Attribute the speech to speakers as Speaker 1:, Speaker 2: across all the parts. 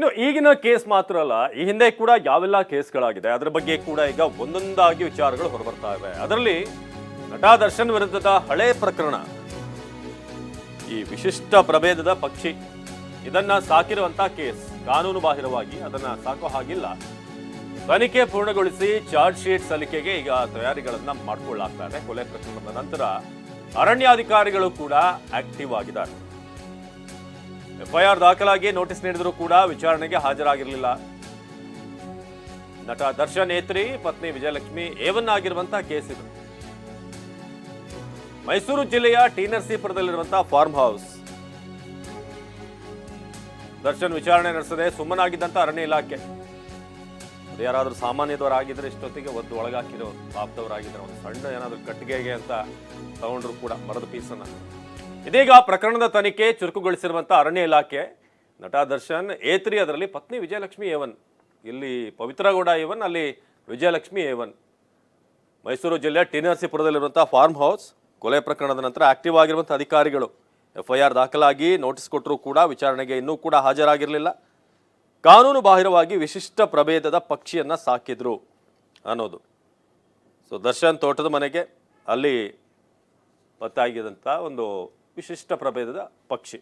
Speaker 1: ಇನ್ನು ಈಗಿನ ಕೇಸ್ ಮಾತ್ರ ಅಲ್ಲ, ಈ ಹಿಂದೆ ಕೂಡ ಯಾವೆಲ್ಲ ಕೇಸ್ಗಳಾಗಿದೆ, ಅದರ ಬಗ್ಗೆ ಕೂಡ ಈಗ ಒಂದೊಂದಾಗಿ ವಿಚಾರಗಳು ಹೊರಬರ್ತಾ ಇವೆ. ಅದರಲ್ಲಿ ನಟ ದರ್ಶನ್ ವಿರುದ್ಧದ ಹಳೆ ಪ್ರಕರಣ, ಈ ವಿಶಿಷ್ಟ ಪ್ರಭೇದದ ಪಕ್ಷಿ, ಇದನ್ನ ಸಾಕಿರುವಂತ ಕೇಸ್, ಕಾನೂನು ಬಾಹಿರವಾಗಿ ಅದನ್ನ ಸಾಕೋ ಹಾಗಿಲ್ಲ. ತನಿಖೆ ಪೂರ್ಣಗೊಳಿಸಿ ಚಾರ್ಜ್ ಶೀಟ್ ಸಲ್ಲಿಕೆಗೆ ಈಗ ತಯಾರಿಗಳನ್ನ ಮಾಡಿಕೊಳ್ಳಲಾಗ್ತಾ ಇದೆ, ಕೊಲೆ ಪ್ರಕರಣದ ನಂತರ ಅರಣ್ಯಾಧಿಕಾರಿಗಳು ಕೂಡ ಆಕ್ಟಿವ್ ಆಗಿದ್ದಾರೆ. ಎಫ್ಐಆರ್ ದಾಖಲಾಗಿ ನೋಟಿಸ್ ನೀಡಿದರೂ ಕೂಡ ವಿಚಾರಣೆಗೆ ಹಾಜರಾಗಿರಲಿಲ್ಲ. ನಟ ದರ್ಶನ್ ಏತ್ರಿ, ಪತ್ನಿ ವಿಜಯಲಕ್ಷ್ಮಿ ಏವನ್ ಆಗಿರುವಂತಹ ಕೇಸ್ ಇದು. ಮೈಸೂರು ಜಿಲ್ಲೆಯ ಟಿ ನರಸೀಪುರದಲ್ಲಿರುವಂತಹ ಫಾರ್ಮ್ ಹೌಸ್. ದರ್ಶನ್ ವಿಚಾರಣೆ ನಡೆಸದೆ ಸುಮ್ಮನಾಗಿದ್ದಂತ ಅರಣ್ಯ ಇಲಾಖೆ. ಅದು ಯಾರಾದ್ರೂ ಸಾಮಾನ್ಯದವರಾಗಿದ್ರೆ ಇಷ್ಟೊತ್ತಿಗೆ ಒದ್ದು ಒಳಗಾಕಿರೋ ಪಾಪದವರಾಗಿದ್ರೆ ಒಂದು ಸಣ್ಣ ಏನಾದರೂ ಕಟ್ಟಿಗೆಗೆ ಅಂತ ತಗೊಂಡ್ರು ಕೂಡ ಮರದ ಪೀಸನ್ನ. ಇದೀಗ ಪ್ರಕರಣದ ತನಿಖೆ ಚುರುಕುಗೊಳಿಸಿರುವಂಥ ಅರಣ್ಯ ಇಲಾಖೆ. ನಟ ದರ್ಶನ್, ಏತ್ರಿ ಅದರಲ್ಲಿ ಪತ್ನಿ ವಿಜಯಲಕ್ಷ್ಮಿ ಏವನ್, ಇಲ್ಲಿ ಪವಿತ್ರಗೌಡ ಏವನ್, ಅಲ್ಲಿ ವಿಜಯಲಕ್ಷ್ಮಿ ಏವನ್. ಮೈಸೂರು ಜಿಲ್ಲೆ ಟಿ ನರಸೀಪುರದಲ್ಲಿರುವಂತಹ ಫಾರ್ಮ್ ಹೌಸ್, ಕೊಲೆ ಪ್ರಕರಣದ ನಂತರ ಆಕ್ಟಿವ್ ಆಗಿರುವಂತಹ ಅಧಿಕಾರಿಗಳು. ಎಫ್ಐಆರ್ ದಾಖಲಾಗಿ ನೋಟಿಸ್ ಕೊಟ್ಟರೂ ಕೂಡ ವಿಚಾರಣೆಗೆ ಇನ್ನೂ ಕೂಡ ಹಾಜರಾಗಿರಲಿಲ್ಲ. ಕಾನೂನು ಬಾಹಿರವಾಗಿ ವಿಶಿಷ್ಟ ಪ್ರಭೇದದ ಪಕ್ಷಿಯನ್ನು ಸಾಕಿದ್ರು ಅನ್ನೋದು. ಸೊ ದರ್ಶನ್ ತೋಟದ ಮನೆಗೆ ಅಲ್ಲಿ ಪತ್ತಾಗಿದಂಥ ಒಂದು ವಿಶಿಷ್ಟ ಪ್ರಭೇದದ ಪಕ್ಷಿ.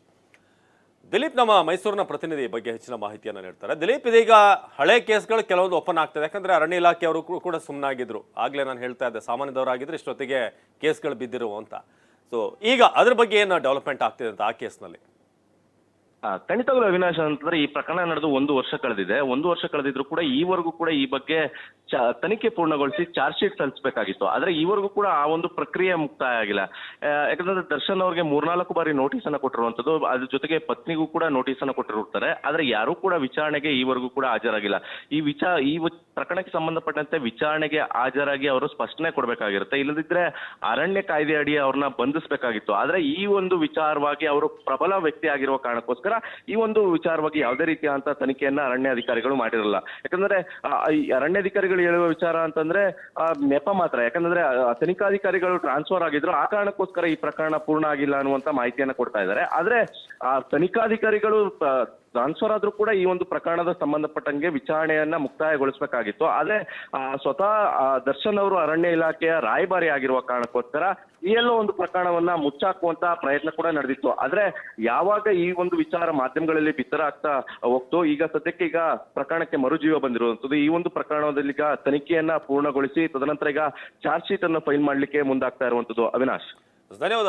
Speaker 1: ದಿಲೀಪ್ ನಮ್ಮ ಮೈಸೂರಿನ ಪ್ರತಿನಿಧಿ ಬಗ್ಗೆ ಹೆಚ್ಚಿನ ಮಾಹಿತಿಯನ್ನು ನೀಡ್ತಾರೆ. ದಿಲೀಪ್, ಇದೀಗ ಹಳೆ ಕೇಸ್ಗಳು ಕೆಲವೊಂದು ಓಪನ್ ಆಗ್ತದೆ. ಯಾಕಂದ್ರೆ ಅರಣ್ಯ ಇಲಾಖೆಯವರು ಕೂಡ ಸುಮ್ಮನಾಗಿದ್ರು ಆಗ್ಲೇ ನಾನು ಹೇಳ್ತಾ ಇದ್ದೆ, ಸಾಮಾನ್ಯದವರಾಗಿದ್ರೆ ಇಷ್ಟೊತ್ತಿಗೆ ಕೇಸ್ಗಳು ಬಿದ್ದಿರುವಂತ ಸೊ ಈಗ ಅದ್ರ ಬಗ್ಗೆ ಏನು ಡೆವಲಪ್ಮೆಂಟ್ ಆಗ್ತಿದೆ ಅಂತ ಆ ಕೇಸ್ನಲ್ಲಿ?
Speaker 2: ಆ, ಖಂಡಿತವಾಗ್ಲೂ ಅವಿನಾಶ್ ಅಂತಂದ್ರೆ ಈ ಪ್ರಕರಣ ನಡೆದು ಒಂದು ವರ್ಷ ಕಳೆದಿದೆ. ಒಂದು ವರ್ಷ ಕಳೆದಿದ್ರು ಕೂಡ ಈವರೆಗೂ ಕೂಡ ಈ ಬಗ್ಗೆ ತನಿಖೆ ಪೂರ್ಣಗೊಳಿಸಿ ಚಾರ್ಜ್ ಶೀಟ್ ಸಲ್ಲಿಸಬೇಕಾಗಿತ್ತು ಆದ್ರೆ ಈವರೆಗೂ ಕೂಡ ಆ ಒಂದು ಪ್ರಕ್ರಿಯೆ ಮುಕ್ತಾಯ ಆಗಿಲ್ಲ. ಯಾಕಂದ್ರೆ ದರ್ಶನ್ ಅವ್ರಿಗೆ ಮೂರ್ನಾಲ್ಕು ಬಾರಿ ನೋಟಿಸ್ ಅನ್ನ ಕೊಟ್ಟಿರುವಂತದ್ದು ಅದ್ರ ಜೊತೆಗೆ ಪತ್ನಿಗೂ ಕೂಡ ನೋಟಿಸ್ ಅನ್ನ ಕೊಟ್ಟಿರುತ್ತಾರೆ. ಆದ್ರೆ ಯಾರೂ ಕೂಡ ವಿಚಾರಣೆಗೆ ಈವರೆಗೂ ಕೂಡ ಹಾಜರಾಗಿಲ್ಲ. ಈ ವಿಚಾರ ಈ ಪ್ರಕರಣಕ್ಕೆ ಸಂಬಂಧಪಟ್ಟಂತೆ ವಿಚಾರಣೆಗೆ ಹಾಜರಾಗಿ ಅವರು ಸ್ಪಷ್ಟನೆ ಕೊಡಬೇಕಾಗಿರುತ್ತೆ. ಇಲ್ಲದಿದ್ರೆ ಅರಣ್ಯ ಕಾಯ್ದೆ ಅಡಿ ಅವ್ರನ್ನ ಬಂಧಿಸಬೇಕಾಗಿತ್ತು. ಆದ್ರೆ ಈ ಒಂದು ವಿಚಾರವಾಗಿ ಅವರು ಪ್ರಬಲ ವ್ಯಕ್ತಿ ಆಗಿರುವ ಕಾರಣಕ್ಕೋಸ್ಕರ ಈ ಒಂದು ವಿಚಾರವಾಗಿ ಯಾವುದೇ ರೀತಿಯಾದಂತ ತನಿಖೆಯನ್ನ ಅರಣ್ಯ ಅಧಿಕಾರಿಗಳು ಮಾಡಿರಲ್ಲ. ಯಾಕಂದ್ರೆ ಈ ಅರಣ್ಯಾಧಿಕಾರಿಗಳು ಹೇಳುವ ವಿಚಾರ ಅಂತಂದ್ರೆ ನೆಪ ಮಾತ್ರ. ಯಾಕಂದ್ರೆ ತನಿಖಾಧಿಕಾರಿಗಳು ಟ್ರಾನ್ಸ್ಫರ್ ಆಗಿದ್ರು, ಆ ಕಾರಣಕ್ಕೋಸ್ಕರ ಈ ಪ್ರಕರಣ ಪೂರ್ಣ ಆಗಿಲ್ಲ ಅನ್ನುವಂತ ಮಾಹಿತಿಯನ್ನ ಕೊಡ್ತಾ ಇದ್ದಾರೆ. ಆದ್ರೆ, ಆ, ತನಿಖಾಧಿಕಾರಿಗಳು ಟ್ರಾನ್ಸ್ಫರ್ ಆದ್ರೂ ಕೂಡ ಈ ಒಂದು ಪ್ರಕರಣದ ಸಂಬಂಧಪಟ್ಟಂಗೆ ವಿಚಾರಣೆಯನ್ನ ಮುಕ್ತಾಯಗೊಳಿಸಬೇಕಾಗಿತ್ತು. ಆದ್ರೆ ಸ್ವತಃ ದರ್ಶನ್ ಅವರು ಅರಣ್ಯ ಇಲಾಖೆಯ ರಾಯಭಾರಿ ಆಗಿರುವ ಕಾರಣಕ್ಕೋಸ್ಕರ ಈ ಎಲ್ಲೋ ಒಂದು ಪ್ರಕರಣವನ್ನ ಮುಚ್ಚಾಕುವಂತ ಪ್ರಯತ್ನ ಕೂಡ ನಡೆದಿತ್ತು. ಆದ್ರೆ, ಯಾವಾಗ ಈ ಒಂದು ವಿಚಾರ ಮಾಧ್ಯಮಗಳಲ್ಲಿ ಬಿತ್ತರ ಆಗ್ತಾ ಹೋಗ್ತು, ಈಗ ಸದ್ಯಕ್ಕೆ ಈಗ ಪ್ರಕರಣಕ್ಕೆ ಮರುಜೀವ ಬಂದಿರುವಂತದ್ದು ಈ ಒಂದು ಪ್ರಕರಣದಲ್ಲಿ ಈಗ ತನಿಖೆಯನ್ನ ಪೂರ್ಣಗೊಳಿಸಿ, ತದನಂತರ ಈಗ ಚಾರ್ಜ್ ಶೀಟ್ ಅನ್ನು ಫೈಲ್ ಮಾಡ್ಲಿಕ್ಕೆ ಮುಂದಾಗ್ತಾ ಇರುವಂತದ್ದು ಅವಿನಾಶ್.
Speaker 1: ಧನ್ಯವಾದ